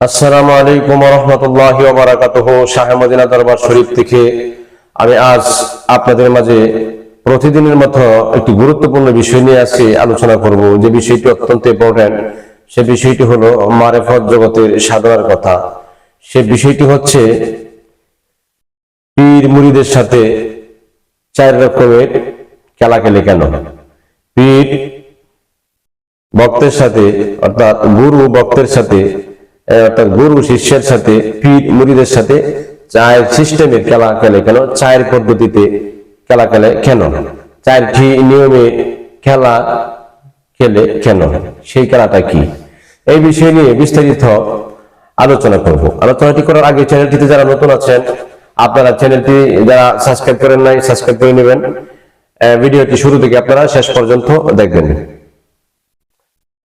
আসসালামু আলাইকুম রহমতুল্লাহ বারাকাতুহ। শাহ মদিনা দরবার শরীফ থেকে আমি আজ আপনাদের মাঝে প্রতিদিনের মতো একটি গুরুত্বপূর্ণ বিষয় নিয়ে আজকে আলোচনা করব। যে বিষয়টি অত্যন্ত ইম্পর্টেন্ট সে বিষয়টি হলো মারেফত জগতের সাধনার কথা। সে বিষয়টি হচ্ছে পীর মুড়িদের সাথে চার রকমের খেলা খেলে কেন? পীর ভক্তের সাথে, অর্থাৎ গুরু ভক্তের সাথে অর্থাৎ গুরু শিষ্যের সাথে, পীর মুড়িদের সাথে চায়ের সিস্টেমে খেলা খেলে কেন? চায়ের পদ্ধতিতে খেলা খেলে কেন? চায়ের নিয়মে খেলা খেলে কেন? সেই খেলাটা কি? এই বিষয় নিয়ে বিস্তারিত আলোচনা করব। আলোচনাটি করার আগে চ্যানেলটিতে যারা নতুন আছেন, আপনারা চ্যানেলটি যারা সাবস্ক্রাইব করেন নাই সাবস্ক্রাইব করে নেবেন। ভিডিওটি শুরু থেকে আপনারা শেষ পর্যন্ত দেখবেন।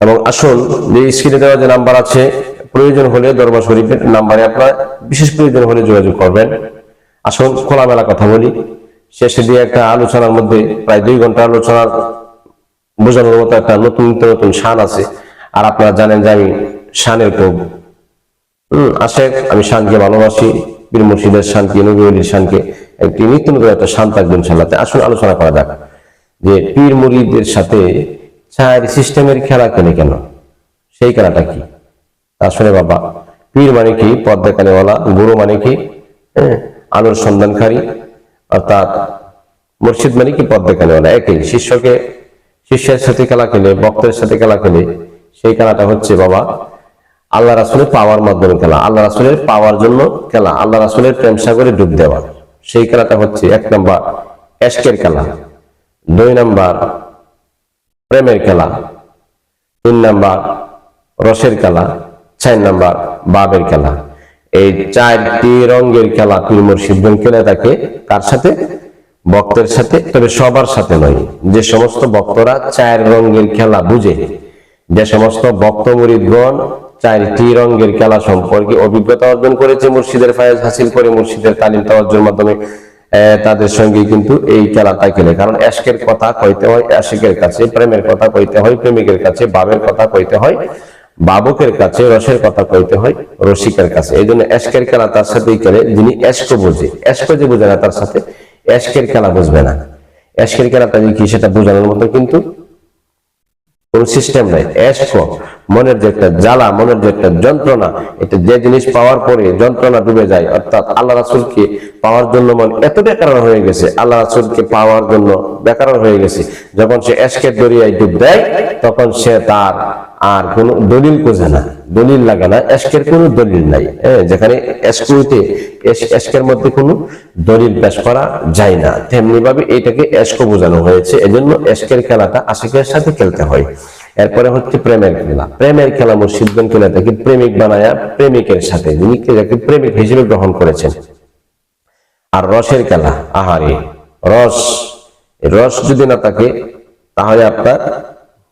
এবং আসুন যে স্ক্রিনে দেওয়া যে নাম্বার আছে প্রয়োজন হলে দরবার শরীফের নাম্বারে আপনারা বিশেষ প্রয়োজন হলে যোগাযোগ করবেন। আসুন, খোলামেলা কথা বলি। শেষে দিয়ে একটা আলোচনার মধ্যে প্রায় দুই ঘণ্টা আলোচনার বোঝানোর মতো একটা নতুন নতুন শান আছে। আর আপনারা জানেন যে আমি শানের খুব হম আশেক আমি শানকে ভালোবাসি। বীর মুর্শিদের শানকে, নবী অলির শানকে একটি নিত্য নতুন একটা শান থাকবে ইনশাল্লাহ তাই আসুন, আলোচনা করা যাক যে পীর মুরিদের সাথে চার সিস্টেমের খেলা খেলে কেন? সেই খেলাটা কি? আসলে বাবা পীর মানে কি? পদ দেখানেওয়ালা গুরু মানে কি? হ্যাঁ, আলোর সন্ধানকারী। অর্থাৎ মুর্শিদ মানে কি? পদ দেখানেওয়ালা একই। শিষ্যকে শিষ্যের সাথে খেলা খেলে বক্তের সাথে খেলা খেলে সেই খেলাটা হচ্ছে বাবা আল্লাহ রাসুলের পাওয়ার মাধ্যমে খেলা। আল্লাহ রাসুলের পাওয়ার জন্য খেলা। আল্লাহ রাসুলের প্রেম সাগরে ডুব দেওয়া। সেই খেলাটা হচ্ছে এক নম্বর এশকের খেলা। দুই নাম্বার প্রেমের খেলা। তিন নাম্বার রসের খেলা। চার নাম্বার বাবের খেলা। এই চারটি রঙের খেলা পীর মুর্শিদগণ খেলে থাকে কার সাথে? ভক্তের সাথে, তবে সবার সাথে নয়। যে সমস্ত ভক্তরা চার রঙের খেলা বুঝে, যে সমস্ত ভক্ত মুরিদগণ চারটি রঙের খেলা সম্পর্কে অভিজ্ঞতা অর্জন করেছে, মুর্শিদের ফায়েজ হাসিল করে মুর্শিদের তালিম তাওয়াজ্জুর মাধ্যমে তাদের সঙ্গে কিন্তু এই খেলাটা খেলে। কারণ এশকের কথা কইতে হয় আশিকের কাছে, প্রেমের কথা কইতে হয়, প্রেমিকের কাছে বাবের কথা কইতে হয়। বাবুকের কাছে রসের কথা কইতে হয়, রসিকের কাছে। এই জন্য এশকের খেলা তার সাথেই খেলে যিনি এশক বোঝে। এশক যে বোঝে না তার সাথে এশকের খেলা বুঝবে না। এশকের খেলাটা কি সেটা বোঝানোর মতো কিন্তু কোন সিস্টেম নাই। মনের যে একটা জ্বালা, মনের যে একটা যন্ত্রণা, এটা যে জিনিস পাওয়ার পরে যন্ত্রণা ডুবে যায়, অর্থাৎ আল্লাহ রাসুলকে পাওয়ার জন্য মন এত বেকার হয়ে গেছে, আল্লাহ রাসুলকে পাওয়ার জন্য বেকার হয়ে গেছে। যখন সে এশকের দরিয়ায় ডুব দেয়, তখন সে তার আর কোন দলিল খোঁজে না। দলিল লাগে না, এসকের কোনো দলিল নাই। হ্যাঁ যেখানে এশকের মধ্যে কোনো দলিল পেশ করা যায় না। তেমনি ভাবে এটাকে এশক বোঝানো হয়েছে। এজন্য এসকের খেলাটা আশিকের সাথে খেলতে হয়। এরপরে হচ্ছে প্রেমের খেলা। প্রেমের খেলা মুর্শিদগণ খেলে থাকে প্রেমিক বানায়া প্রেমিকের সাথে যিনি প্রেমিক হিসেবে গ্রহণ করেছেন। আর রসের খেলা, আহারে, রস রস যদি না থাকে, তাহলে আপনার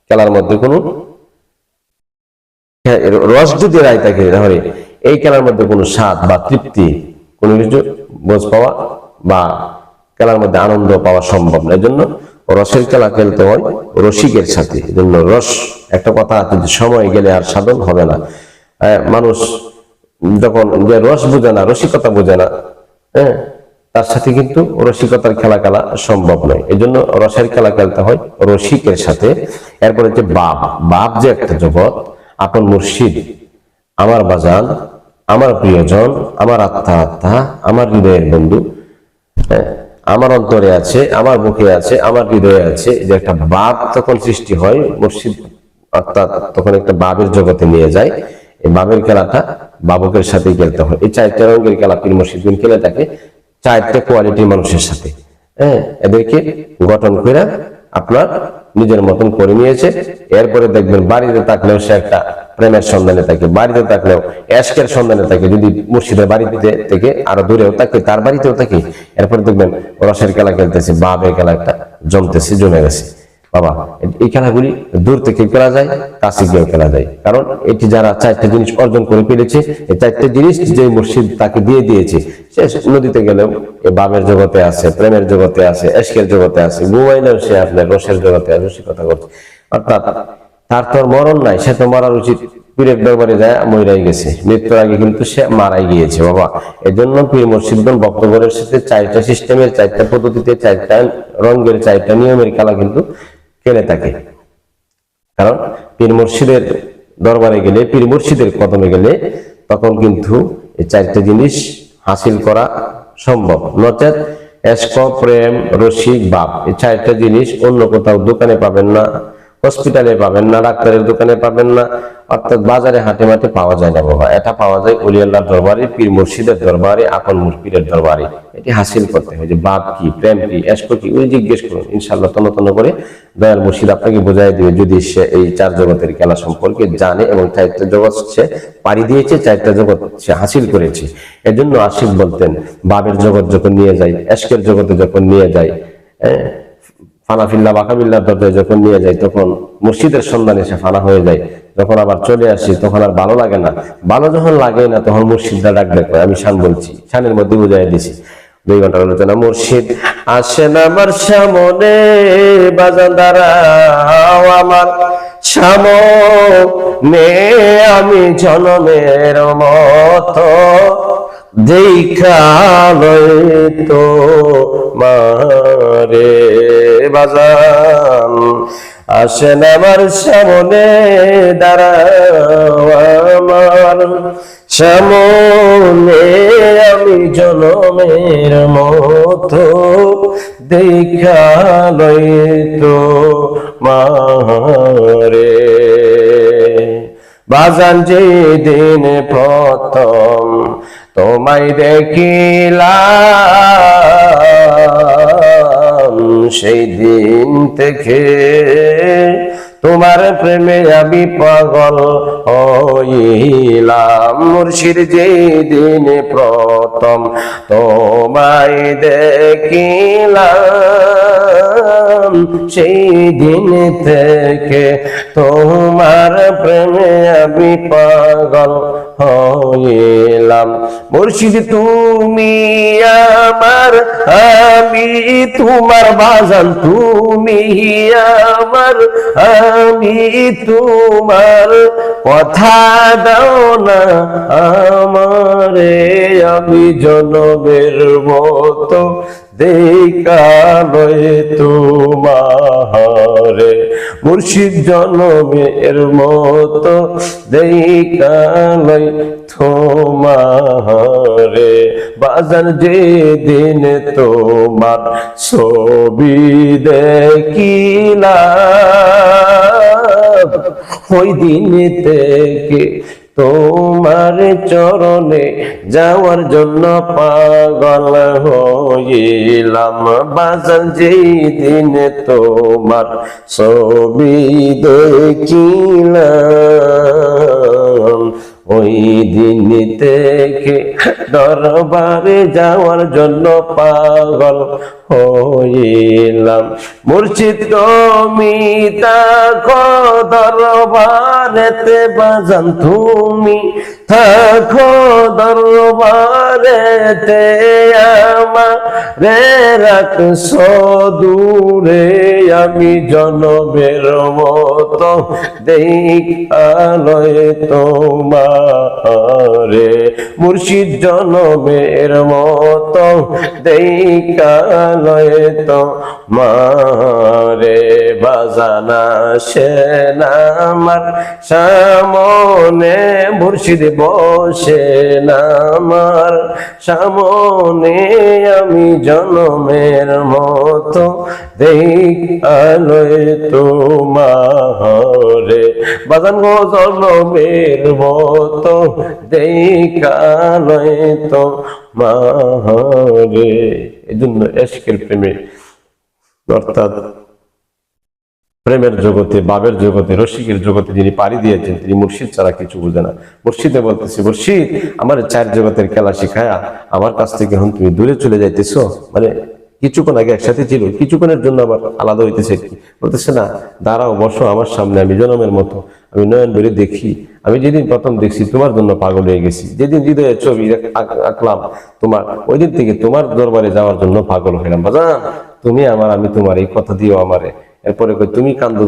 খেলার মধ্যে কোনো রস যদি রায় থাকে, তাহলে এই খেলার মধ্যে কোনো স্বাদ বা তৃপ্তি, কোনো কিছু বোঝ পাওয়া বা খেলার মধ্যে আনন্দ পাওয়া সম্ভব না। এজন্য রসের খেলা খেলতে হয় রসিকের সাথে। এজন্য রস, একটা কথা, যদি সময় গেলে আর সাধন হবে না। মানুষ যখন যে রস বোঝে না, রসিকতা বোঝে না হ্যাঁ তার সাথে কিন্তু রসিকতার খেলা খেলা সম্ভব নয়। এই জন্য রসের খেলা খেলতে হয় রসিকের সাথে। এরপরে যে বাপ। বাপ যে একটা জগৎ আপন মুর্শিদ আমার বাজান আমার প্রিয়জন আমার আত্মা আত্মা আমার হৃদয়ের বন্ধু হ্যাঁ, আমার অন্তরে আছে আমার বুকে আছে আমার হৃদয়ে আছে যে একটা বাপ তখন সৃষ্টি হয় মুর্শিদ অর্থাৎ তখন একটা বাবের জগতে নিয়ে যায় এই বাবের খেলাটা বাবকের সাথে খেলতে হয়। এই চারটা রঙের খেলা পীর মুর্শিদিন খেলে থাকে চারটে কোয়ালিটির মানুষের সাথে হ্যাঁ? এদেরকে গঠন করে আপনার নিজের মতন করে নিয়েছে। এরপরে দেখবেন বাড়িতে থাকলেও সে একটা প্রেমের সন্ধানে থাকে, বাড়িতে থাকলেও এসকের সন্ধানে থাকে, যদি মুর্শিদের বাড়িতে থেকে আরও দূরেও থাকে, তার বাড়িতেও থাকে। এরপরে দেখবেন রসের খেলা খেলতেছে বাবে খেলা একটা জমতেছে, জমে গেছে। বাবা, এই খেলাগুলি দূর থেকে খেলা যায়, কাছে গিয়েও খেলা যায়। কারণ এটি যারা চারটে জিনিস অর্জন করে ফেলেছে, এই চারটে জিনিস যে মুর্শিদ তাকে দিয়ে দিয়েছে, সে নদীতে গেলেও বামের জগতে আছে, প্রেমের জগতে আছে, এশকের জগতে আছে ঘুমাইলেও সে আপনার রসের জগতে আছে রসিকতা করছে অর্থাৎ তার তো মরণ নাই, সে তো মরার উচিত। পীরের দরবারে যায় ময়রাই গেছে। মৃত্যুর আগে কিন্তু সে মারাই গিয়েছে, বাবা। এজন্য পীর মুর্শিদগণ বক্তব্যের সাথে চারটা সিস্টেমের চারটা পদ্ধতিতে, চারটা রঙের, চারটা নিয়মের খেলা কিন্তু খেলে থাকে। কারণ পীর মুর্শিদের দরবারে গেলে, পীর মুর্শিদের কদমে গেলে তখন কিন্তু এই চারটে জিনিস হাসিল করা সম্ভব। নচেত এস্ক, প্রেম, রসিক, বাপ, এই চারটা জিনিস অন্য কোথাও দোকানে পাবেন না। হসপিটালে পাবেন না ডাক্তারের দোকানে পাবেন না অর্থাৎ বাজারে হাটে মাঠে পাওয়া যায় না বাবা। এটা পাওয়া যায় অলিয়াল্লাহর দরবারে পীর মুর্শিদের দরবারে আপন পীরের দরবারে। এটি হাসিল করতে হয় যে বাপ কি প্রেম কি এস্ক কি ওই জিজ্ঞেস করুন ইনশাল্লাহ তন্ন তন্ন করে দয়াল মুর্শিদ আপনাকে বোঝাই দিবে যদি সে এই চার জগতের খেলা সম্পর্কে জানে এবং চারটা জগৎ সে পাড়ি দিয়েছে চারটা জগৎ সে হাসিল করেছে। এজন্য আশিক বলতেন বাবের জগৎ যখন নিয়ে যায় এস্কের জগতে যখন নিয়ে যায় হ্যাঁ, ফানাফিল্লা বাকাবিল্লার দরজায় যখন নিয়ে যায়, তখন মুর্শিদের সন্ধানে সে ফানা হয়ে যায়। যখন আবার চলে আসি, তখন আর ভালো লাগে না। ভালো যখন লাগে না, তখন মুর্শিদরা ডাক ডাক আমি শান বলছি, শানের মধ্যে বুঝাই দিছি। দুই ঘণ্টার আলোচনা মুর্শিদ আসেন আমার সামনে, বাজান দাঁড়াও আমার সামনে। আমি জনমের মতো দেখালয় তো মারে বাজান। আসেন আমার সামনে, দাঁড়াও আমার। সামনে আমি জনমের মতো দেখালয় তো মারে বাজান যে দিন প্রথম তোমায় দেখিলাম সেই দিন থেকে। তোমার প্রেমে আমি পাগল হইলাম। মুর্শিদ যে দিন প্রথম তোমায় দেখিলাম সেই দিন থেকে। তোমার প্রেমে আমি পাগল হইলাম। মুর্শিদ তুমি আমার, আমি তোমার বাজান, তুমি আমার, আমি তোমার। কথা দাও না আমারে, আমি জনমের মতো। দেখালয় তোমারে। মুর্শিদ জনমের মতো দেখালয় তোমারে বাজার যে দিন তোমার ছবি দেখিলা ওই দিন থেকে তোমার চরণে যাওয়ার জন্য পাগল হইলাম। বাজার যেই দিন তোমার ছবি দেখিলাম ওই দিন থেকে দরবারে যাওয়ার জন্য পাগল হইলাম। মুর্শিদ তুমি তাকো দরবারেতে, বাজান তুমি থাকো দরবারেতে, আমারে রাখছো দূরে, আমি জনবের মতো দেখালয় তোমারে মুর্শিদ জনমের মতো দেখালয় তোমারে বাজানা সেনা আমার সামনে মুর্শিদ বসে আমার সামনে আমি জনমের মতো তো তোমারে বাজান গো জনমের মতো দেখালয় তো মারে এই জন্য প্রেমে, অর্থাৎ প্রেমের জগতে, বাবের জগতে, রসিকের জগতে যিনি পাড়ি দিয়েছেন, তিনি মুর্শিদ ছাড়া কিছু বুঝে না। মুর্শিদে বলতেছে, মুর্শিদ, আমার চার জগতের খেলা শিখায়া আমার কাছ থেকে এখন তুমি দূরে চলে যাইতেছো? মানে কিছুক্ষণ আগে একসাথে ছিল, কিছুক্ষণের জন্য আবার আলাদা হইতেছে। বলতেছে, না, দাঁড়াও, বসো আমার সামনে, আমি জনমের মতো। আমি নয়ন বেড়ে দেখি। আমি যেদিন প্রথম দেখছি, তোমার জন্য পাগল হয়ে গেছি। যেদিন হৃদয়ের ছবি আঁকলাম, তোমার ওই দিন থেকে তোমার দরবারে যাওয়ার জন্য পাগল হইলাম। বাজান, তুমি আমার, আমি তোমার, এই কথা দিও আমারে। এরপরে তুমি কান্দ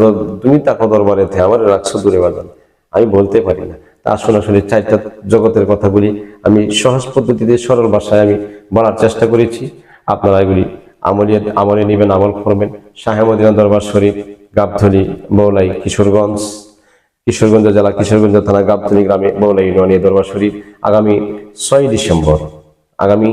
তুমি তাকো দরবারে থে, আমার রাখছো দূরে, বাজান। আমি বলতে পারি না। তা আসলে চারটা জগতের কথা বলি। আমি সহজ পদ্ধতিতে, সরল ভাষায় আমি বলার চেষ্টা করেছি। আপনারা এগুলি আমলিয়ে আমলে নেবেন, আমল করবেন। শাহেমদিনা দরবার শরীফ গাবধলি বৌলাই কিশোরগঞ্জ। কিশোরগঞ্জ জেলা, কিশোরগঞ্জ থানা, গাবতলী গ্রামে বৌলা ইউনিয়নের দরবার শরীফ আগামী ছয় ডিসেম্বর। আগামী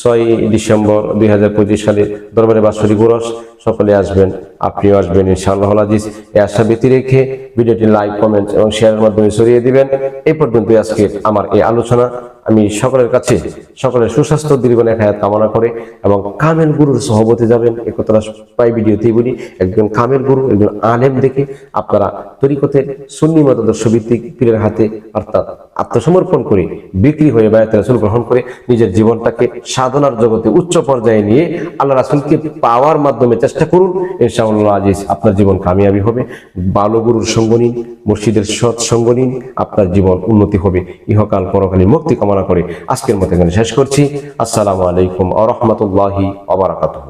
ছয় ডিসেম্বর দুই হাজার পঁচিশ সালে দরবারে বাৎসরিক উরস সকলে আসবেন, আপনিও আসবেন, ইনশাআল্লাহ আজিজ এই আশা ব্যতি রেখে ভিডিওটি লাইক, কমেন্ট এবং শেয়ারের মাধ্যমে ছড়িয়ে দিবেন। এই পর্যন্তই আজকে আমার এই আলোচনা। আমি সকলের কাছে সকলের সুস্বাস্থ্য দীর্ঘনে হায়াত কামনা করে এবং কামেল গুরুর সহবতে যাবেন। এ কথাটা প্রায় ভিডিওতেই বলি, একজন কামেল গুরু, একজন আলেম দেখে আপনারা তরিকতের সুন্নি মতাদর্শ ভিত্তিক পীরের হাতে অর্থাৎ আত্মসমর্পণ করে, বিক্রি হয়ে বায়াত রাসুল গ্রহণ করে, নিজের জীবনটাকে সাধনার জগতে উচ্চ পর্যায়ে নিয়ে আল্লাহ রাসুলকে পাওয়ার মাধ্যমে চেষ্টা করুন। ইনশাআল্লাহ আজিজ আপনার জীবন কামিয়াবি হবে। বালগুরুর সঙ্গ নিন, মসজিদের সৎ সঙ্গ নিন, আপনার জীবন উন্নতি হবে। ইহকাল পরকালীন মুক্তি কামনা করে আজকের মতো এখানে শেষ করছি। আসসালামু আলাইকুম আ রহমতুল্লাহি আবরাকাতুহ